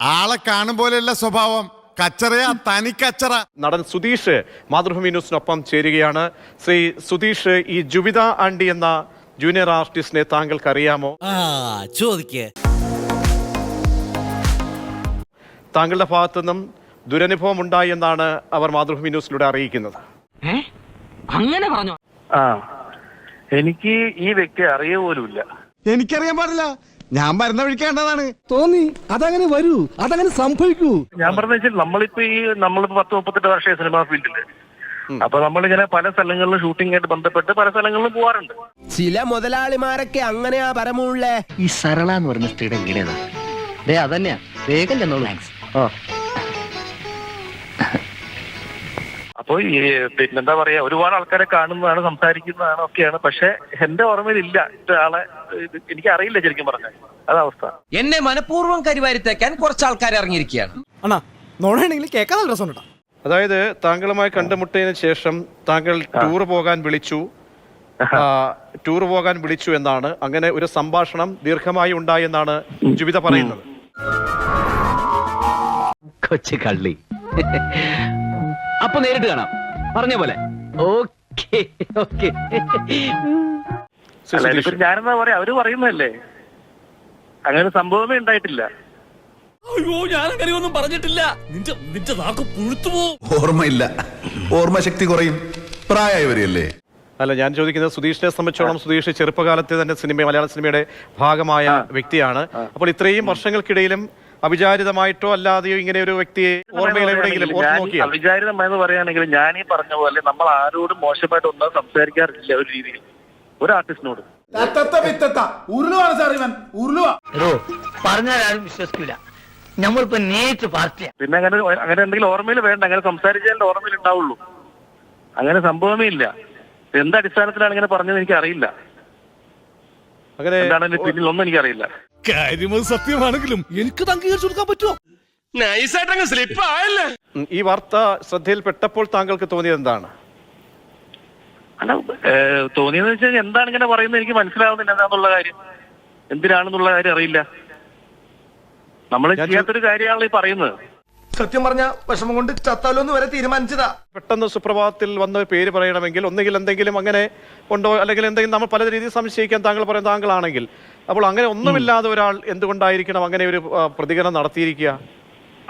ആളെ കാണും പോലെയുള്ള സ്വഭാവം. കച്ചറയാ തനി കച്ചറ നടൻ സുധീഷ് മാതൃഭൂമി ന്യൂസിനൊപ്പം ചേരുകയാണ്. ശ്രീ സുധീഷ് ഈ ജുബിത ആണ്ടി എന്ന ജൂനിയർ ആർട്ടിസ്റ്റിനെ താങ്കൾക്ക് അറിയാമോ ആ ചോദിക്കേ. താങ്കളുടെ ഭാഗത്തു നിന്നും ദുരനുഭവം ഉണ്ടായി എന്നാണ് അവർ മാതൃഭൂമി ന്യൂസിലൂടെ അറിയിക്കുന്നത്. അങ്ങനെ പറഞ്ഞു? ആ എനിക്ക് ഈ വ്യക്തി അറിയ പോലുമില്ല എനിക്കറിയാൻ പാടില്ല. ഞാൻ മരുന്ന വിളിക്കേണ്ടതാണ് തോന്നി. അതങ്ങനെ വരൂ. അതങ്ങനെ സംഭവിക്കൂ. ഞാൻ പറഞ്ഞ വെച്ചാൽ നമ്മളിപ്പോ ഈ നമ്മളിപ്പോ പത്ത് മുപ്പത്തെട്ട് വർഷമായി സിനിമാ ഫീൽഡിൽ. അപ്പൊ നമ്മളിങ്ങനെ പല സ്ഥലങ്ങളിലും ഷൂട്ടിംഗ് ആയിട്ട് ബന്ധപ്പെട്ട് പല സ്ഥലങ്ങളിലും പോവാറുണ്ട്. ചില മുതലാളിമാരൊക്കെ അങ്ങനെയാ പരമുള്ളേ. ഈ സരള എന്ന് പറയുന്ന സ്ത്രീയുടെ വീടേതാ ദേ അതന്നെയാ. വേഗം ചെന്നോളൂ ആ. അപ്പൊ ഈ പിന്നെന്താ പറയാ ഒരുപാട് ആൾക്കാരെ കാണുന്നതാണ് സംസാരിക്കുന്നതാണ് ഒക്കെയാണ്. പക്ഷെ എന്റെ ഓർമ്മയിലില്ല. ഇല്ല ആളെ എനിക്ക് അറിയില്ല ശരിക്കും പറഞ്ഞാൽ. അതവസ്ഥ എന്നെ മനഃപൂർവം കരിവാരിത്തേക്കാൻ കുറച്ച് ആൾക്കാർ ഇറങ്ങിയിരിക്കുകയാണ്. അണ്ണാ നോണാണെങ്കിൽ കേൾക്കാൻ നല്ല രസമുണ്ടാ അതായത് താങ്കളുമായി കണ്ടുമുട്ടിയതിനു ശേഷം താങ്കൾ ടൂർ പോകാൻ വിളിച്ചു. ടൂർ പോകാൻ വിളിച്ചു എന്നാണ്. അങ്ങനെ ഒരു സംഭാഷണം ദീർഘമായി ഉണ്ടായി എന്നാണ് ജുബിത പറയുന്നത്. കൊച്ചു കള്ളി. അപ്പൊ നേരിട്ട് കാണാം. പറഞ്ഞ പോലെ. Okay okay. ഞാനെന്താ പറയാ? അവർ പറയുന്നല്ലേ അങ്ങനെ ഒരു സംഭവമേ ഉണ്ടായിട്ടില്ല. അയ്യോ ഞാൻ അങ്ങനെയൊന്നും പറഞ്ഞിട്ടില്ല. നിന്റെ നിന്റെ നാക്ക് പുഴുത്തുപോ ഓർമ്മയില്ല. ഓർമ്മശക്തി കുറയും. പ്രായമായവരെയല്ലേ അല്ല ഞാൻ ചോദിക്കുന്നത് സുധീഷിനെ സംബന്ധിച്ചോളം സുധീഷ് ചെറുപ്പകാലത്തെ തന്നെ സിനിമ മലയാള സിനിമയുടെ ഭാഗമായ വ്യക്തിയാണ്. അപ്പോൾ ഇത്രയും വർഷങ്ങൾക്കിടയിലും അവിചാരിതമായിട്ടോ അല്ലാതെയോ ഇങ്ങനെ ഒരു വ്യക്തിയെ ഓർമ്മയിൽ എവിടെയെങ്കിലും നോക്കിയാൽ അവിചാരിതമായെന്ന് പറയുകയാണെങ്കിൽ ഞാൻ ഈ പറഞ്ഞ പോലെ നമ്മൾ ആരോടും മോശമായിട്ട് ഒന്നും സംസാരിക്കാറില്ല ഒരു രീതിയിൽ. ഒരു ആർട്ടിസ്റ്റിനോട്. ഉരുളുവാണ് സാർ ഇവൻ. ഉരുളുവാ. പറഞ്ഞാൽ ആരും വിശ്വസിക്കില്ല നമ്മളിപ്പോ നേരിട്ട് പാർട്ടിയാ. പിന്നെ അങ്ങനെ അങ്ങനെ എന്തെങ്കിലും ഓർമ്മയിൽ വേണ്ട അങ്ങനെ സംസാരിച്ചാലേ ഓർമ്മയിൽ ഉണ്ടാവുള്ളൂ. അങ്ങനെ സംഭവമേ ഇല്ല. എന്ത് അടിസ്ഥാനത്തിലാണ് ഇങ്ങനെ പറഞ്ഞത് എനിക്ക് അറിയില്ല അങ്ങനെ എന്താണ് പിന്നിൽ ഒന്നും എനിക്കറിയില്ല. കാര്യം അത് സത്യമാണെങ്കിലും എനിക്ക് അംഗീകരിച്ചു കൊടുക്കാൻ പറ്റുമോ? ഈ വാർത്ത ശ്രദ്ധയിൽപ്പെട്ടപ്പോൾ താങ്കൾക്ക് തോന്നിയത് എന്താണ്? അല്ല ഏഹ്, തോന്നിയെന്ന് വെച്ചാൽ എന്താണ് ഇങ്ങനെ പറയുന്നത് എനിക്ക് മനസ്സിലാവുന്നില്ല എന്താന്നുള്ള കാര്യം. എന്തിനാണെന്നുള്ള കാര്യം അറിയില്ല. നമ്മൾ ഞാൻ ചോ- ചെയ്യാത്തൊരു കാര്യമാണല്ലോ ഈ പറയുന്നത്. സത്യം പറഞ്ഞ വിഷമം കൊണ്ട് ചത്താലോ എന്ന് വരെ തീരുമാനിച്ചതാ. പെട്ടെന്ന് സുപ്രഭാതത്തിൽ വന്ന ഒരു പേര് പറയണമെങ്കിൽ ഒന്നുകിൽ എന്തെങ്കിലും അങ്ങനെ ഉണ്ടോ അല്ലെങ്കിൽ എന്തെങ്കിലും നമ്മൾ പല രീതിയിൽ സംശയിക്കാൻ താങ്കൾ പറയുന്ന താങ്കളാണെങ്കിൽ അപ്പോൾ അങ്ങനെ ഒന്നുമില്ലാതെ ഒരാൾ എന്തുകൊണ്ടായിരിക്കണം അങ്ങനെ ഒരു പ്രതികരണം നടത്തിയിരിക്കുക?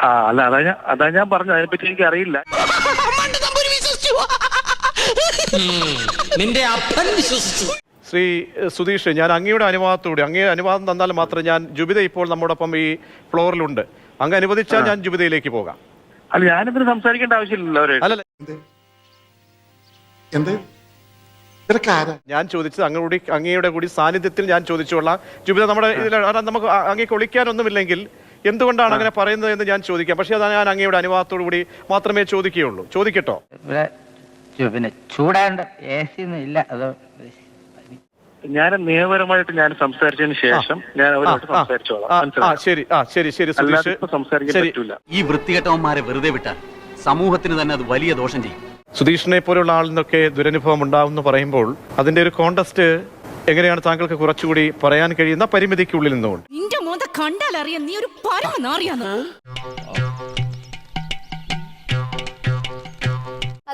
ആ അല്ല അതാ ഞാൻ അതാ ഞാൻ പറഞ്ഞു അതിനെപ്പറ്റി എനിക്ക് അറിയില്ല. നിന്റെ അപ്പൻ വിശ്വസിച്ചു. ശ്രീ സുധീഷ് ഞാൻ അങ്ങയുടെ അനുവാദത്തോടെ അങ്ങയുടെ അനുവാദം തന്നാൽ മാത്രം ഞാൻ ജുബിത ഇപ്പോൾ നമ്മോടൊപ്പം ഈ ഫ്ലോറിലുണ്ട്. അങ്ങ് അനുവദിച്ചാൽ ഞാൻ ജുബിതയിലേക്ക് പോകാം. അല്ല ഞാനിതിന് സംസാരിക്കേണ്ട ആവശ്യമില്ലല്ലോ അവർ. അല്ലല്ല. എന്ത്? ഞാൻ ചോദിച്ചത് അങ്ങോടി അങ്ങയുടെ കൂടി സാന്നിധ്യത്തിൽ ഞാൻ ചോദിച്ചോളാം ജുബിത നമ്മുടെ ഇതിൽ നമുക്ക് അങ്ങേക്ക് ഒളിക്കാനൊന്നുമില്ലെങ്കിൽ എന്തുകൊണ്ടാണ് അങ്ങനെ പറയുന്നത് എന്ന് ഞാൻ ചോദിക്കാം. പക്ഷേ അതാണ് ഞാൻ അങ്ങയുടെ അനുവാദത്തോടു കൂടി മാത്രമേ ചോദിക്കുകയുള്ളൂ. ചോദിക്കട്ടോ. പിന്നെ ചൂടാണ്ട് എ സി ഒന്നും ഇല്ല. അത് ഞാൻ നിയമപരമായിട്ട് ഞാൻ സംസാരിച്ചതിന് ശേഷം ഞാൻ അവരോട് സംസാരിച്ചോളാം. ആ, ആ ശരി. ആ ശരി ശരി അല്ലാതെ സുധീഷ് സംസാരിക്കാൻ ശരി. ഈ വൃത്തികെട്ടവന്മാരെ വെറുതെ വിട്ടാൽ സമൂഹത്തിന് തന്നെ അത് വലിയ ദോഷം ചെയ്യും. സുധീഷിനെ പോലുള്ള ആളിനൊക്കെ ദുരനുഭവം ഉണ്ടാവും എന്ന് പറയുമ്പോൾ അതിന്റെ ഒരു കോണ്ടസ്റ്റ് എങ്ങനെയാണ് താങ്കൾക്ക് കുറച്ചുകൂടി പറയാൻ കഴിയുന്ന പരിമിതിക്കുള്ളിൽ നിന്നുകൊണ്ട്? നിന്റെ മോന്ത കണ്ടാലറിയാം നീ ഒരു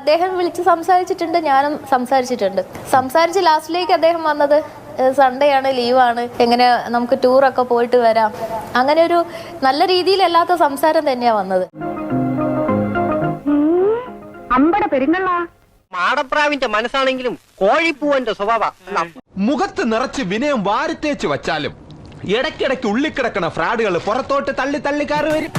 അദ്ദേഹം വിളിച്ച് സംസാരിച്ചിട്ടുണ്ട് ഞാനും സംസാരിച്ചിട്ടുണ്ട്. സംസാരിച്ച് ലാസ്റ്റിലേക്ക് അദ്ദേഹം വന്നത് സൺഡേ ആണ് ലീവാണ് എങ്ങനെ നമുക്ക് ടൂറൊക്കെ പോയിട്ട് വരാം. അങ്ങനെ ഒരു നല്ല രീതിയിലല്ലാത്ത സംസാരം തന്നെയാണ് വന്നത്. അമ്പട പെരുങ്ങളാ മാടപ്രാവിന്റെ മനസ്സാണെങ്കിലും കോഴിപ്പൂവന്റെ സ്വഭാവ. മുഖത്ത് നിറച്ച് വിനയം വാരിത്തേച്ച് വച്ചാലും ഇടയ്ക്കിടയ്ക്ക് ഉള്ളിക്കിടക്കണ ഫ്രാഡുകൾ പുറത്തോട്ട് തള്ളി തള്ളിക്കാറ് വരും.